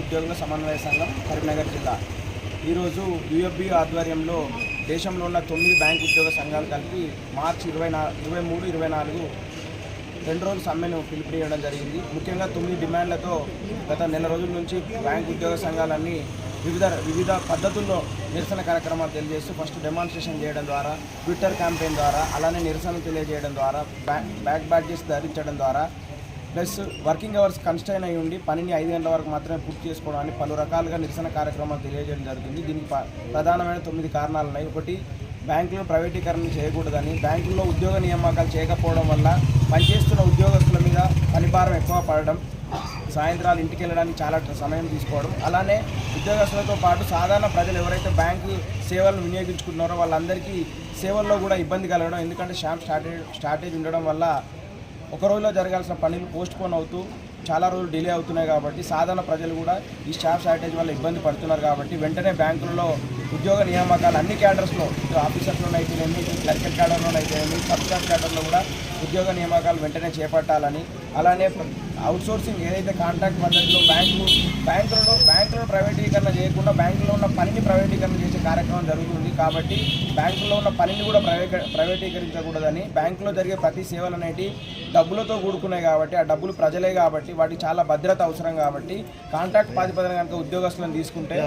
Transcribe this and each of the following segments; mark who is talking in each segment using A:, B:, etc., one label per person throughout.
A: ఉద్యోగుల సమన్వయ సంఘం కరీంనగర్ జిల్లా. ఈరోజు యుఎఫ్బి ఆధ్వర్యంలో దేశంలో ఉన్న తొమ్మిది బ్యాంక్ ఉద్యోగ సంఘాలు కలిపి మార్చి ఇరవై నా ఇరవై మూడు ఇరవై నాలుగు రెండు రోజుల సమ్మెను పిలుపునియడం జరిగింది. ముఖ్యంగా తొమ్మిది డిమాండ్లతో గత నెల రోజుల నుంచి బ్యాంక్ ఉద్యోగ సంఘాలన్నీ వివిధ వివిధ పద్ధతుల్లో నిరసన కార్యక్రమాలు తెలియజేస్తూ ఫస్ట్ డెమాన్స్ట్రేషన్ చేయడం ద్వారా ట్విట్టర్ క్యాంపెయిన్ ద్వారా అలానే నిరసన తెలియజేయడం ద్వారా బ్యాక్ బ్యాక్ బ్యాడ్జెస్ ధరించడం ద్వారా ప్లస్ వర్కింగ్ అవర్స్ కన్స్టైన్ అయి ఉండి పనిని ఐదు గంటల వరకు మాత్రమే పూర్తి చేసుకోవడానికి పలు రకాలుగా నిరసన కార్యక్రమాలు తెలియజేయడం జరిగింది దీనికి ప- ప్రధానమైన తొమ్మిది కారణాలు ఉన్నాయి. ఒకటి బ్యాంకులను ప్రైవేటీకరణ చేయకూడదని. బ్యాంకుల్లో ఉద్యోగ నియామకాలు చేయకపోవడం వల్ల పనిచేస్తున్న ఉద్యోగస్తుల మీద పనిభారం ఎక్కువ పడడం సాయంత్రాలు ఇంటికి వెళ్ళడానికి చాలా సమయం తీసుకోవడం. అలానే ఉద్యోగస్తులతో పాటు సాధారణ ప్రజలు ఎవరైతే బ్యాంకు సేవలను వినియోగించుకుంటున్నారో వాళ్ళందరికీ సేవల్లో కూడా ఇబ్బంది కలగడం ఎందుకంటే షాప్ స్టార్టేజ్ స్టార్టేజ్ ఉండడం వల్ల ఒక రోజులో జరగాల్సిన పనులు పోస్ట్ పోన్ అవుతూ చాలా రోజులు డిలే అవుతున్నాయి కాబట్టి సాధారణ ప్రజలు కూడా ఈ స్టాఫ్ షార్టేజ్ వల్ల ఇబ్బంది పడుతున్నారు కాబట్టి వెంటనే బ్యాంకులలో ఉద్యోగ నియామకాలు అన్ని క్యాడర్స్లో ఇటు ఆఫీసర్స్లో క్యాడర్లోనైతేనేమి సబ్ స్టాఫ్ క్యాడర్లో కూడా ఉద్యోగ నియామకాలు వెంటనే చేపట్టాలని. అలానే అవుట్సోర్సింగ్ ఏదైతే కాంట్రాక్ట్ పద్ధతిలో బ్యాంకు బ్యాంకులలో బ్యాంకులను ప్రైవేట్ చేయకుండా బ్యాంకులో ఉన్న పనిని ప్రైవేటీకరణ చేసే కార్యక్రమం జరుగుతుంది. కాబట్టి బ్యాంకులో ఉన్న పనిని కూడా ప్రైవేట్ ప్రైవేటీకరించకూడదని బ్యాంకులో జరిగే ప్రతి సేవలు అనేవి డబ్బులతో కూడుకున్నాయి కాబట్టి ఆ డబ్బులు ప్రజలే కాబట్టి వాటికి చాలా భద్రత అవసరం కాబట్టి కాంట్రాక్ట్ ప్రాతిపదన కనుక ఉద్యోగస్తులను తీసుకుంటే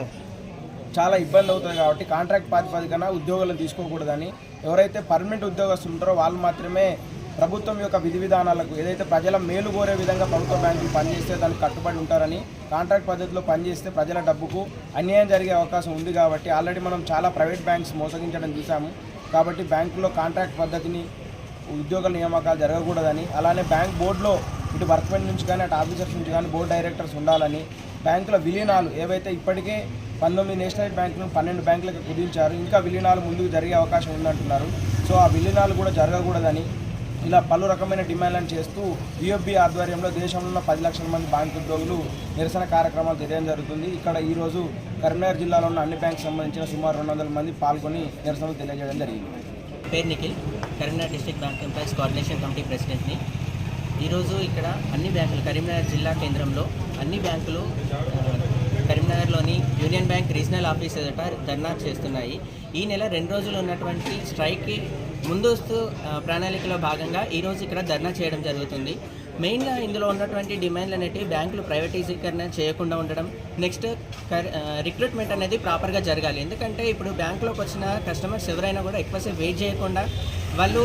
A: చాలా ఇబ్బంది అవుతుంది కాబట్టి కాంట్రాక్ట్ ప్రాతిపదికన ఉద్యోగాలను తీసుకోకూడదని ఎవరైతే పర్మనెంట్ ఉద్యోగస్తులు ఉంటారో వాళ్ళు మాత్రమే ప్రభుత్వం యొక్క విధి విధానాలకు ఏదైతే ప్రజల మేలు కోరే విధంగా ప్రభుత్వ బ్యాంకులు పనిచేస్తే దానికి కట్టుబడి ఉంటారని కాంట్రాక్ట్ పద్ధతిలో పనిచేస్తే ప్రజల డబ్బుకు అన్యాయం జరిగే అవకాశం ఉంది కాబట్టి ఆల్రెడీ మనం చాలా ప్రైవేట్ బ్యాంక్స్ మోసగించడం చూసాము కాబట్టి బ్యాంకులో కాంట్రాక్ట్ పద్ధతిని ఉద్యోగుల నియామకాలు జరగకూడదని అలానే బ్యాంక్ బోర్డులో ఇటు వర్క్మెన్ నుంచి కానీ అటు ఆఫీసర్స్ నుంచి కానీ బోర్డు డైరెక్టర్స్ ఉండాలని బ్యాంకుల విలీనాలు ఏవైతే ఇప్పటికే పంతొమ్మిది నేషనల్ బ్యాంకులు పన్నెండు బ్యాంకులకు కుదించారు ఇంకా విలీనాలు ముందుకు జరిగే అవకాశం ఉందంటున్నారు. సో ఆ విలీనాలు కూడా జరగకూడదని ఇలా పలు రకమైన డిమాండ్లను చేస్తూ యుఎఫ్బి ఆధ్వర్యంలో దేశంలో ఉన్న పది లక్షల మంది బ్యాంక్ ఉద్యోగులు నిరసన కార్యక్రమాలు తెలియడం జరుగుతుంది. ఇక్కడ ఈరోజు కరీంనగర్ జిల్లాలో ఉన్న అన్ని బ్యాంకు సంబంధించిన సుమారు రెండు వందల మంది పాల్గొని నిరసనలు తెలియజేయడం జరిగింది.
B: పేరు Nikhil Karimnagar district bank employees coordination committee ప్రెసిడెంట్ని. ఈరోజు ఇక్కడ అన్ని బ్యాంకులు కరీంనగర్ జిల్లా కేంద్రంలో అన్ని బ్యాంకులు నగర్లోని యూనియన్ బ్యాంక్ రీజనల్ ఆఫీస్ ఎదుట ధర్నా చేస్తున్నాయి. ఈ నెల రెండు రోజులు ఉన్నటువంటి స్ట్రైక్కి ముందస్తు ప్రణాళికలో భాగంగా ఈరోజు ఇక్కడ ధర్నా చేయడం జరుగుతుంది. మెయిన్గా ఇందులో ఉన్నటువంటి డిమాండ్లు అనేవి బ్యాంకులు ప్రైవేటీకరణ చేయకుండా ఉండడం నెక్స్ట్ రిక్రూట్మెంట్ అనేది ప్రాపర్గా జరగాలి. ఎందుకంటే ఇప్పుడు బ్యాంకులోకి వచ్చిన కస్టమర్స్ ఎవరైనా కూడా ఎక్కువసేపు వెయిట్ చేయకుండా వాళ్ళు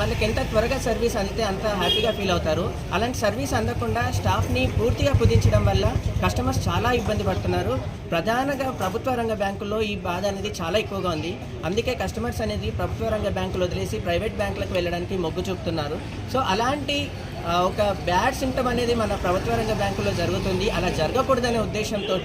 B: వాళ్ళకి ఎంత త్వరగా సర్వీస్ అందితే అంత హ్యాపీగా ఫీల్ అవుతారు. అలాంటి సర్వీస్ అందకుండా స్టాఫ్ని పూర్తిగా కుదించడం వల్ల కస్టమర్స్ చాలా ఇబ్బంది పడుతున్నారు. ప్రధానంగా ప్రభుత్వ రంగ బ్యాంకుల్లో ఈ బాధ అనేది చాలా ఎక్కువగా ఉంది. అందుకే కస్టమర్స్ అనేది ప్రభుత్వ రంగ బ్యాంకులు వదిలేసి ప్రైవేట్ బ్యాంకులకు వెళ్ళడానికి మొగ్గు చూపుతున్నారు. సో అలాంటి ఒక బ్యాడ్ సిమ్టమ్ అనేది మన ప్రభుత్వ రంగ బ్యాంకులో జరుగుతుంది. అలా జరగకూడదనే ఉద్దేశంతో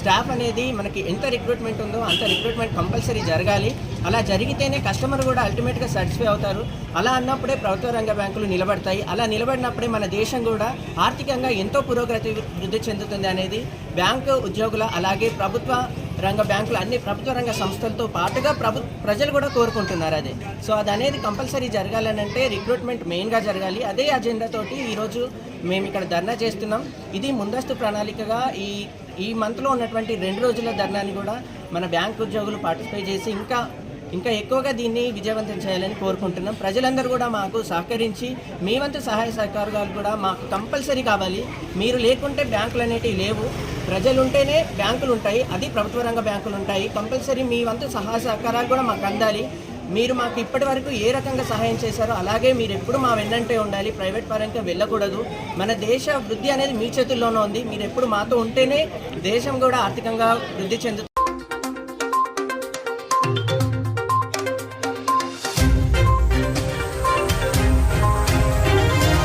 B: స్టాఫ్ అనేది మనకి ఎంత రిక్రూట్మెంట్ ఉందో అంత రిక్రూట్మెంట్ కంపల్సరీ జరగాలి. అలా జరిగితేనే కస్టమర్ కూడా అల్టిమేట్గా సాటిస్ఫై అవుతారు. అలా అన్నప్పుడే ప్రభుత్వ రంగ బ్యాంకులు నిలబడతాయి. అలా నిలబడినప్పుడే మన దేశం కూడా ఆర్థికంగా ఎంతో పురోగతి వృద్ధి చెందుతుంది అనేది బ్యాంకు ఉద్యోగుల అలాగే ప్రభుత్వ రంగ బ్యాంకులు అన్ని ప్రభుత్వ రంగ సంస్థలతో పాటుగా ప్రభు ప్రజలు కూడా కోరుకుంటున్నారు అది. సో అది అనేది కంపల్సరీ జరగాలని అంటే రిక్రూట్మెంట్ మెయిన్గా జరగాలి. అదే అజెండా తోటి ఈరోజు మేము ఇక్కడ ధర్నా చేస్తున్నాం. ఇది ముందస్తు ప్రణాళికగా ఈ ఈ మంత్లో ఉన్నటువంటి రెండు రోజుల ధర్నాని కూడా మన బ్యాంక్ ఉద్యోగులు పార్టిసిపేట్ చేసి ఇంకా ఇంకా ఎక్కువగా దీన్ని విజయవంతం చేయాలని కోరుకుంటున్నాం. ప్రజలందరూ కూడా మాకు సహకరించి మీ వంతు సహాయ సహకారాలు కూడా మాకు కంపల్సరీ కావాలి. మీరు లేకుంటే బ్యాంకులు అనేటివి లేవు. ప్రజలు ఉంటేనే బ్యాంకులు ఉంటాయి అది ప్రభుత్వ రంగ బ్యాంకులు ఉంటాయి. కంపల్సరీ మీ వంతు సహాయ సహకారాలు కూడా మాకు అందాలి. మీరు మాకు ఇప్పటి వరకు ఏ రకంగా సహాయం చేశారో అలాగే మీరు ఎప్పుడు మా వెన్నంటే ఉండాలి. ప్రైవేట్ పరంగా వెళ్ళకూడదు. మన దేశ వృద్ధి అనేది మీ చేతుల్లోనే ఉంది. మీరు ఎప్పుడు మాతో ఉంటేనే దేశం కూడా ఆర్థికంగా వృద్ధి చెందుతుంది.